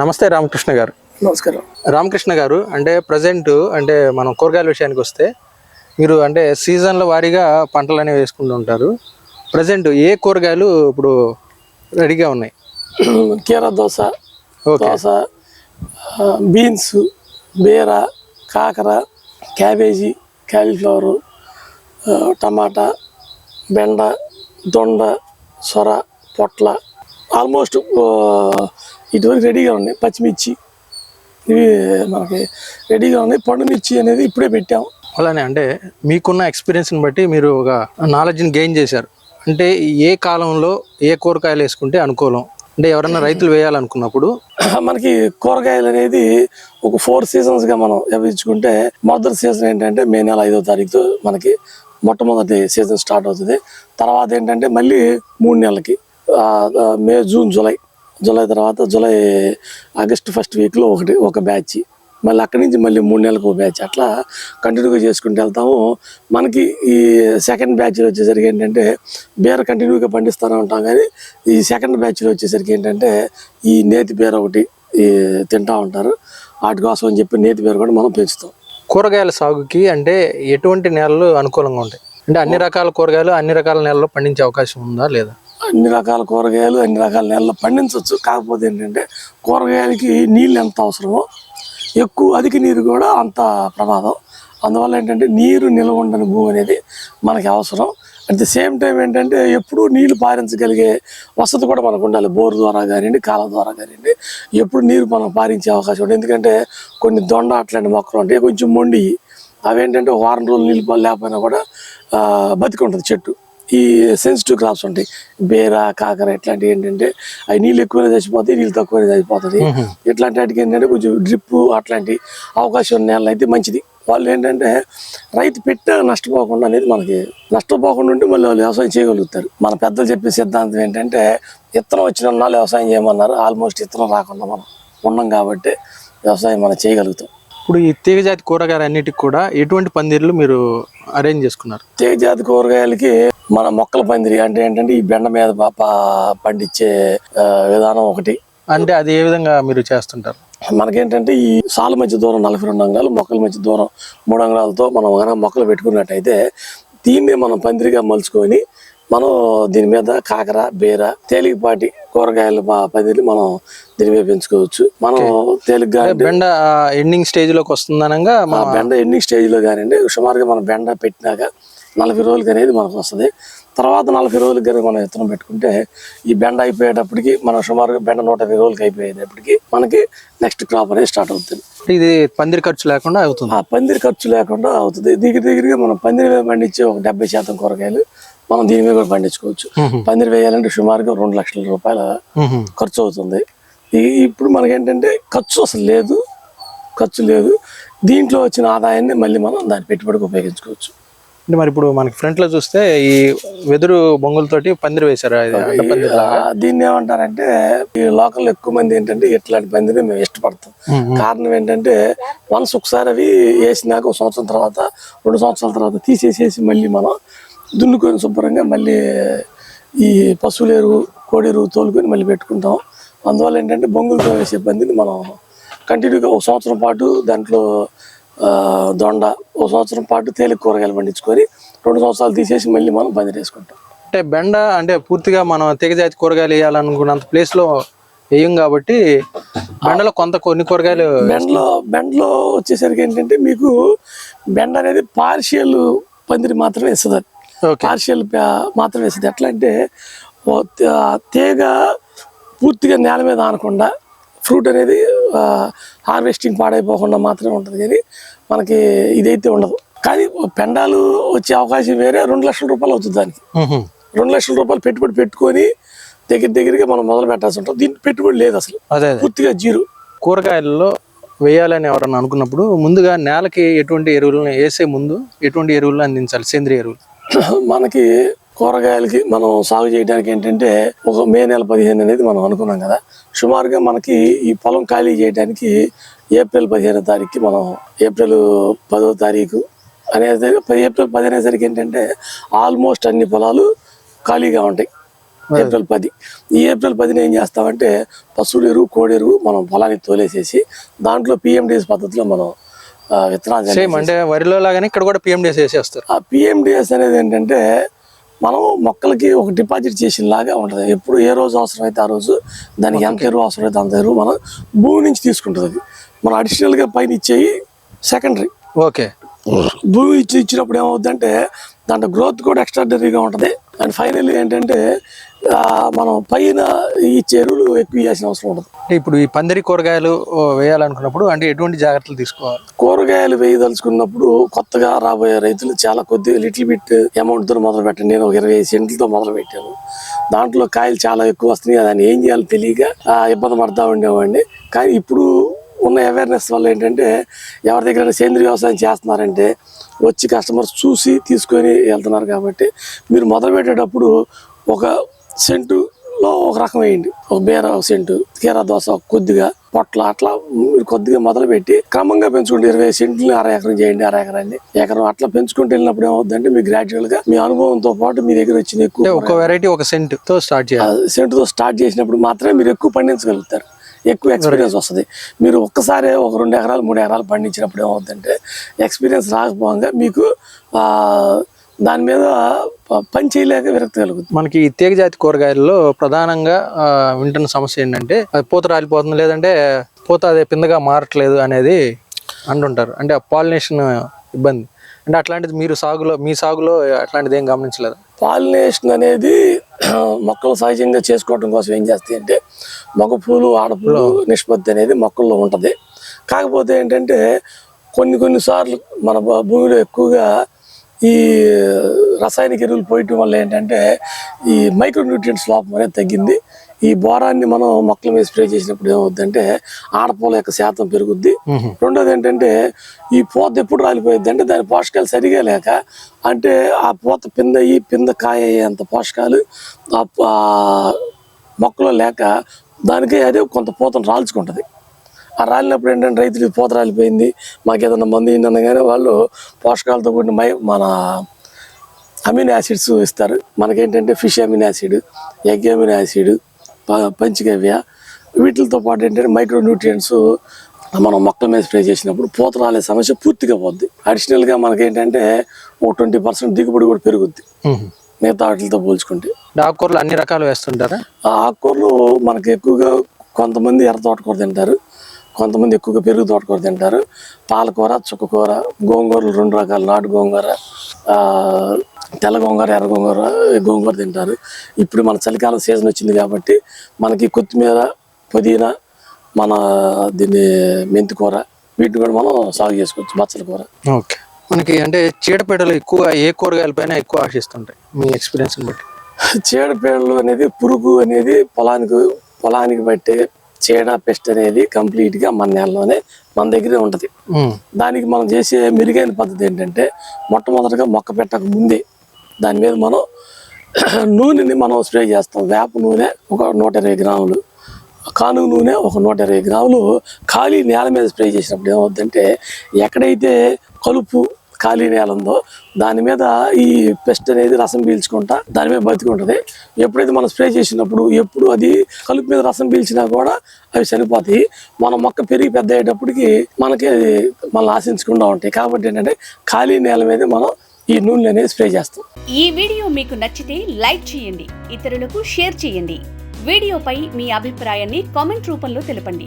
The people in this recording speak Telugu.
నమస్తే రామకృష్ణ గారు. నమస్కారం. రామకృష్ణ గారు అంటే ప్రజెంట్ అంటే మనం కూరగాయల విషయానికి వస్తే మీరు అంటే సీజన్ల వారీగా పంటలు అనేవి వేసుకుంటూ ఉంటారు. ప్రజెంట్ ఏ కూరగాయలు ఇప్పుడు రెడీగా ఉన్నాయి? కీర దోశ దోశ బీన్స్ బీర కాకర క్యాబేజీ క్యాలీఫ్లవరు టమాటా బెండ దొండ సొర పొట్ల ఆల్మోస్ట్ ఇటువరకు రెడీగా ఉన్నాయి. పచ్చిమిర్చి ఇవి మనకి రెడీగా ఉన్నాయి. పండు మిర్చి అనేది ఇప్పుడే పెట్టాం అలానే అంటే మీకున్న ఎక్స్పీరియన్స్ని బట్టి మీరు ఒక నాలెడ్జ్ని గెయిన్ చేశారు. అంటే ఏ కాలంలో ఏ కూరగాయలు వేసుకుంటే అనుకూలం? అంటే ఎవరన్నా రైతులు వేయాలనుకున్నప్పుడు? మనకి కూరగాయలు అనేది ఒక ఫోర్ సీజన్స్గా మనం విభజించుకుంటే మొదటి సీజన్ ఏంటంటే మే నెల ఐదో తారీఖు మనకి మొట్టమొదటి సీజన్ స్టార్ట్ అవుతుంది. తర్వాత ఏంటంటే మళ్ళీ మూడు నెలలకి మే జూన్ జూలై జూలై తర్వాత జూలై ఆగస్ట్ ఫస్ట్ వీక్లో ఒకటి ఒక బ్యాచ్. మళ్ళీ అక్కడి నుంచి మళ్ళీ మూడు నెలలకు ఒక బ్యాచ్. అట్లా కంటిన్యూగా చేసుకుంటూ వెళ్తాము. మనకి ఈ సెకండ్ బ్యాచ్లో వచ్చేసరికి ఏంటంటే బీర కంటిన్యూగా పండిస్తూనే ఉంటాం కానీ ఈ సెకండ్ బ్యాచ్లో వచ్చేసరికి ఏంటంటే ఈ నేతి బీర ఒకటి ఈ తింటా ఉంటారు. వాటి కోసం అని చెప్పి నేతి బీర కూడా మనం పెంచుతాం. కూరగాయల సాగుకి అంటే ఎటువంటి నేలలు అనుకూలంగా ఉంటాయి? అంటే అన్ని రకాల కూరగాయలు అన్ని రకాల నేలల్లో పండించే అవకాశం ఉందా లేదా? అన్ని రకాల కూరగాయలు అన్ని రకాల నెలలో పండించవచ్చు కాకపోతే ఏంటంటే కూరగాయలకి నీళ్ళు ఎంత అవసరమో ఎక్కువ అధిక నీరు కూడా అంత ప్రమాదం. అందువల్ల ఏంటంటే నీరు నిల్వ ఉండని భూమి అనేది మనకి అవసరం. అట్ ది సేమ్ టైం ఏంటంటే ఎప్పుడూ నీళ్ళు పారించగలిగే వసతి కూడా మనకు ఉండాలి. బోర్ ద్వారా కానివ్వండి కాలం ద్వారా కానివ్వండి. ఎప్పుడు నీరు మనం పారించే అవకాశం ఉంటుంది. ఎందుకంటే కొన్ని దొండ అట్లాంటి మొక్కలు ఉంటాయి. కొంచెం మొండి అవేంటంటే వారం రోజులు నీళ్ళు లేకపోయినా కూడా బతికి ఉంటుంది చెట్టు. ఈ సెన్సిటివ్ క్రాప్స్ ఉంటాయి. బేర కాకర ఇట్లాంటివి ఏంటంటే అవి నీళ్ళు ఎక్కువనే చచ్చిపోతాయి నీళ్ళు తక్కువనే చచ్చిపోతుంది ఇట్లాంటి వాటికి ఏంటంటే కొంచెం డ్రిప్ అట్లాంటి అవకాశం ఉన్న నేలలు అయితే మంచిది. వాళ్ళు ఏంటంటే రైతు పెట్టా నష్టపోకుండా అనేది మనకి నష్టపోకుండా ఉంటే మళ్ళీ వాళ్ళు వ్యవసాయం చేయగలుగుతారు. మన పెద్దలు చెప్పే సిద్ధాంతం ఏంటంటే ఇత్తనం వచ్చిన వ్యవసాయం చేయమన్నారు. ఆల్మోస్ట్ ఇత్తనం రాకుండా మనం ఉన్నాం కాబట్టి వ్యవసాయం మనం చేయగలుగుతాం. ఇప్పుడు ఈ తీగజాతి కూరగాయలు అన్నిటికి కూడా ఎటువంటి పందిర్లు మీరు అరేంజ్ చేసుకున్నారు? తేజాతి కూరగాయలకి మన మొక్కల పందిరి అంటే ఏంటంటే ఈ బెండ మీద పండించే విధానం ఒకటి. అంటే అది ఏ విధంగా మీరు చేస్తుంటారు? మనకేంటంటే ఈ సాల మధ్య దూరం నలభై రెండు అంగాలు మొక్కల మధ్య దూరం మూడు అంగాలతో మనం కనుక మొక్కలు పెట్టుకున్నట్టయితే దీన్ని మనం పందిరిగా మలుచుకొని మనం దీని మీద కాకర బీర తేలికపాటి కూరగాయల ప- పందిరి మనం దీని మీద పెంచుకోవచ్చు. మనం తేలిగ్గా బెండ ఎండింగ్ స్టేజ్లోకి వస్తుందనగా ఆ బెండ ఎన్ని స్టేజ్లో కానివ్వండి సుమారుగా మనం బెండ పెట్టినాక నలభై రోజులకి అనేది మనకు వస్తుంది. తర్వాత నలభై రోజులకి కనుక మనం విత్తనం పెట్టుకుంటే ఈ బెండ అయిపోయేటప్పటికి మనం సుమారుగా బెండ నూట ఇరవై రోజులకి అయిపోయేటప్పటికి మనకి నెక్స్ట్ క్రాప్ అనేది స్టార్ట్ అవుతుంది. ఇది పందిరి ఖర్చు లేకుండా అవుతుంది. ఆ పందిరి ఖర్చు లేకుండా అవుతుంది. దగ్గర దగ్గరగా మనం పందిరి పండించే ఒక డెబ్బై శాతం కూరగాయలు మనం దీని మీద కూడా పండించుకోవచ్చు. పందిరి వేయాలంటే సుమారుగా రెండు లక్షల రూపాయల. ఖర్చు అవుతుంది. ఇప్పుడు మనకేంటంటే ఖర్చు అసలు లేదు ఖర్చు లేదు. దీంట్లో వచ్చిన ఆదాయాన్ని మళ్ళీ మనం దాని పెట్టుబడికి ఉపయోగించుకోవచ్చు. అంటే మరి ఇప్పుడు మనకి ఫ్రంట్లో చూస్తే ఈ వెదురు బొంగులతోటి పందిరి వేశారు. పందిరి దీన్ని ఏమంటారంటే ఈ లోకల్ ఎక్కువ మంది ఏంటంటే ఇట్లాంటి పందిని మేము ఇష్టపడతాం. కారణం ఏంటంటే వన్స్ ఒకసారి అవి వేసినాక ఒక సంవత్సరం తర్వాత రెండు సంవత్సరాల తర్వాత తీసేసేసి మళ్ళీ మనం దున్నుకొని శుభ్రంగా మళ్ళీ ఈ పశువుల ఎరువు కోడి ఎరువు తోలుకొని మళ్ళీ పెట్టుకుంటాం. అందువల్ల ఏంటంటే బొంగులతో వేసే పందిని మనం కంటిన్యూగా ఒక సంవత్సరం పాటు దాంట్లో దొండ ఒక సంవత్సరం పాటు తేలిక కూరగాయలు పండించుకొని రెండు సంవత్సరాలు తీసేసి మళ్ళీ మనం పందిరి వేసుకుంటాం. అంటే బెండ అంటే పూర్తిగా మనం తీగజాతి కూరగాయలు వేయాలనుకున్నంత ప్లేస్లో వేయం కాబట్టి బెండలో కొంత కొన్ని కూరగాయలు బెండ్లో బెండ్లో వచ్చేసరికి ఏంటంటే మీకు బెండ అనేది పార్షియల్ పందిరి మాత్రమే ఇస్తుంది పార్షియల్ మాత్రమే ఇస్తుంది ఎట్లా అంటే తీగ పూర్తిగా నేల మీద ఆనకుండా ఫ్రూట్ అనేది హార్వెస్టింగ్ పాడైపోకుండా మాత్రమే ఉంటుంది. కానీ మనకి ఇదైతే ఉండదు. కానీ పెండాలు వచ్చే అవకాశం వేరే రెండు లక్షల రూపాయలు అవుతుంది దానికి. రెండు లక్షల రూపాయలు పెట్టుబడి పెట్టుకొని దగ్గర దగ్గరగా మనం మొదలు పెట్టాల్సి ఉంటుంది. దీనికి పెట్టుబడి లేదు అసలు. అదే అదే. పూర్తిగా జీరో. కూరగాయలలో వేయాలని ఎవరన్నా అనుకున్నప్పుడు ముందుగా నేలకి ఎటువంటి ఎరువులను వేసే ముందు ఎటువంటి ఎరువులను అందించాలి? సేంద్రియ ఎరువులు. మనకి కూరగాయలకి మనం సాగు చేయడానికి ఏంటంటే ఒక మే నెల పదిహేను అనేది మనం అనుకున్నాం కదా. సుమారుగా మనకి ఈ పొలం ఖాళీ చేయడానికి ఏప్రిల్ పదిహేనో తారీఖుకి మనం ఏప్రిల్ పదో తారీఖు అనేది ఏప్రిల్ పది అనేసరికి ఏంటంటే ఆల్మోస్ట్ అన్ని పొలాలు ఖాళీగా ఉంటాయి. ఏప్రిల్ పది. ఈ ఏప్రిల్ పదిని ఏం చేస్తామంటే పశువుల ఎరువు కోడి ఎరువు మనం పొలానికి తోలేసేసి దాంట్లో పిఎండిఎస్ పద్ధతిలో మనం విత్తనాలు సేమ్ అంటే వరిలో లాగానే ఇక్కడ కూడా పిఎండిఎస్ వేసేస్తారు. ఆ పిఎండిఎస్ అనేది ఏంటంటే మనం మొక్కలకి ఒక డిపాజిట్ చేసిన లాగా ఉంటుంది. ఎప్పుడు ఏ రోజు అవసరం అయితే ఆ రోజు దానికి ఎంత ఎరువు అవసరం అయితే అంత ఎరువు మనం భూమి నుంచి తీసుకుంటుంది అది. మనం అడిషనల్గా పైన ఇచ్చేయి సెకండరీ ఓకే. భూమి ఇచ్చి ఇచ్చినప్పుడు ఏమవుతుందంటే దాంట్లో గ్రోత్ కూడా ఎక్స్ట్రాడనరీగా ఉంటుంది. అండ్ ఫైనల్ ఏంటంటే మనం పైన ఇచ్చే ఎరువులు ఎక్కువ ఇవ్వాల్సిన అవసరం ఉండదు. అంటే ఇప్పుడు ఈ పందిరి కూరగాయలు వేయాలనుకున్నప్పుడు అంటే ఎటువంటి జాగ్రత్తలు తీసుకోవాలి? కూరగాయలు వేయదలుచుకున్నప్పుడు కొత్తగా రాబోయే రైతులు చాలా కొద్ది లిటిల్ బిట్ అమౌంట్తో మొదలు పెట్టండి. నేను ఒక ఇరవై సెంట్లతో మొదలు పెట్టాను. దాంట్లో కాయలు చాలా ఎక్కువ వస్తున్నాయి. దాన్ని ఏం చేయాలో తెలియక ఇబ్బంది పడతా ఉండేవాడిని. కానీ ఇప్పుడు ఉన్న అవేర్నెస్ వల్ల ఏంటంటే ఎవరి దగ్గర సేంద్రీయ వ్యవసాయం చేస్తున్నారంటే వచ్చి కస్టమర్స్ చూసి తీసుకొని వెళ్తున్నారు కాబట్టి మీరు మొదలు పెట్టేటప్పుడు ఒక సెంటులో ఒక రకం వేయండి. ఒక బీర ఒక సెంటు కీరా దోశ కొద్దిగా పొట్ల అట్లా మీరు కొద్దిగా మొదలు పెట్టి క్రమంగా పెంచుకుంటే ఇరవై సెంట్లు అర ఎకరం చేయండి అర ఎకరాన్ని. ఎకరం అట్లా పెంచుకుంటూ వెళ్ళినప్పుడు ఏమవుతుందంటే మీ గ్రాడ్యువల్గా మీ అనుభవంతో పాటు మీ దగ్గర వచ్చిన ఎక్కువ ఒక వెరైటీ ఒక సెంట్తో స్టార్ట్ చేయాలి సెంటుతో స్టార్ట్ చేసినప్పుడు మాత్రమే మీరు ఎక్కువ పండించగలుగుతారు. ఎక్కువ ఎక్స్పీరియన్స్ వస్తుంది. మీరు ఒక్కసారి ఒక రెండు ఎకరాలు మూడు ఎకరాలు పండించినప్పుడు ఏమవుతుందంటే ఎక్స్పీరియన్స్ రాకపోగా మీకు దాని మీద పని చేయలేక విరక్తి కలుగుతుంది. మనకి ఈ తీగ జాతి కూరగాయల్లో ప్రధానంగా వింటున్న సమస్య ఏంటంటే అది పూత రాలిపోతుంది లేదంటే పూత అదే పిందగా మారట్లేదు అనేది అంటుంటారు. అంటే పాలినేషన్ ఇబ్బంది. అంటే అట్లాంటిది మీరు సాగులో మీ సాగులో అట్లాంటిది ఏం గమనించలేదు? పాలినేషన్ అనేది మొక్కలు సహజంగా చేసుకోవడం కోసం ఏం చేస్తాయి అంటే మగ పూలు ఆడపూలు నిష్పత్తి అనేది మొక్కల్లో ఉంటుంది. కాకపోతే ఏంటంటే కొన్ని కొన్ని సార్లు మన భూమిలో ఎక్కువగా ఈ రసాయనిక ఎరువులు పోయటం వల్ల ఏంటంటే ఈ మైక్రో న్యూట్రియంట్స్ లోపం అనేది తగ్గింది. ఈ బోరాన్ని మనం మొక్కల మీద స్ప్రే చేసినప్పుడు ఏమవుద్దంటే ఆడపూల యొక్క శాతం పెరుగుద్ది. రెండోది ఏంటంటే ఈ పూత ఎప్పుడు రాలిపోయింది అంటే దాని పోషకాలు సరిగా లేక అంటే ఆ పూత పింద అయ్యి పింద కాయ అయ్యేంత పోషకాలు మొక్కలో లేక దానికి అదే కొంత పూతను రాల్చుకుంటుంది. ఆ రాలినప్పుడు ఏంటంటే రైతులు పూత రాలిపోయింది. మాకు ఏదైనా మందు అయింది అనగానే వాళ్ళు పోషకాలతో కూడిన మై మన అమినో యాసిడ్స్ ఇస్తారు. మనకేంటంటే fish amino acid egg amino acid panchagavya. వీటితో పాటు ఏంటంటే మైక్రో న్యూట్రియంట్స్ మనం మొక్కల మీద స్ప్రే చేసినప్పుడు పూత రాలే సమస్య పూర్తిగా పోద్ది. అడిషనల్గా మనకేంటంటే ఓ ట్వంటీ పర్సెంట్ దిగుబడి కూడా పెరుగుద్ది. మిగతా వాటితో పోల్చుకుంటే. ఆకుకూరలు అన్ని రకాలు వేస్తుంటారా? ఆ ఆకుకూరలు మనకి ఎక్కువగా కొంతమంది ఎర్ర తోటకూర తింటారు. కొంతమంది ఎక్కువగా పెరుగు తోటకూర తింటారు. పాలకూర చుక్కకూర గోంగూరలు రెండు రకాల. నాటు గోంగూర తెల్ల గోంగూర ఎర్ర గోంగూర గోంగూర తింటారు. ఇప్పుడు మన చలికాలం సీజన్ వచ్చింది కాబట్టి మనకి కొత్తిమీర పుదీనా మన దీన్ని మెంతి కూర వీటిని కూడా మనం సాగు చేసుకోవచ్చు బచ్చల కూర. ఓకే. మనకి అంటే చీడపీడలు ఎక్కువ ఏ కూరగాయల పైన ఎక్కువ ఆశిస్తుంటాయి? మీ ఎక్స్పీరియన్స్ బట్టి. చీడపీడలు అనేది పురుగు అనేది పొలానికి పొలానికి బట్టే చీడ పెస్ట్ అనేది complete గా మన నెలలోనే మన దగ్గరే ఉంటుంది. దానికి మనం చేసే మెరుగైన పద్ధతి ఏంటంటే మొట్టమొదటిగా మొక్క పెట్టక ముందే దాని మీద మనం నూనెని మనం స్ప్రే చేస్తాం వేప నూనె ఒక నూట ఇరవై గ్రాములు కానుగ నూనె ఒక నూట ఇరవై గ్రాములు ఖాళీ నేల మీద స్ప్రే చేసినప్పుడు ఏమవుతుందంటే ఎక్కడైతే కలుపు ఖాళీ నేల ఉందో దాని మీద ఈ పెస్ట్ అనేది రసం పీల్చుకుంటా దాని మీద బతికుంటుంది. ఎప్పుడైతే మనం స్ప్రే చేసినప్పుడు ఎప్పుడు అది కలుపు మీద రసం పీల్చినా కూడా అవి చనిపోతాయి మన మొక్క పెరిగి పెద్ద అయ్యేటప్పటికి మనకి అది మనల్ని ఆశించకుండా ఉంటాయి. కాబట్టి ఏంటంటే ఖాళీ నేల మీద మనం ఈ నూనె అనేది స్ప్రే చేస్తాం. ఈ వీడియో మీకు నచ్చితే లైక్ చేయండి ఇతరులకు షేర్ చేయండి. వీడియోపై మీ అభిప్రాయాన్ని కామెంట్ రూపంలో తెలపండి.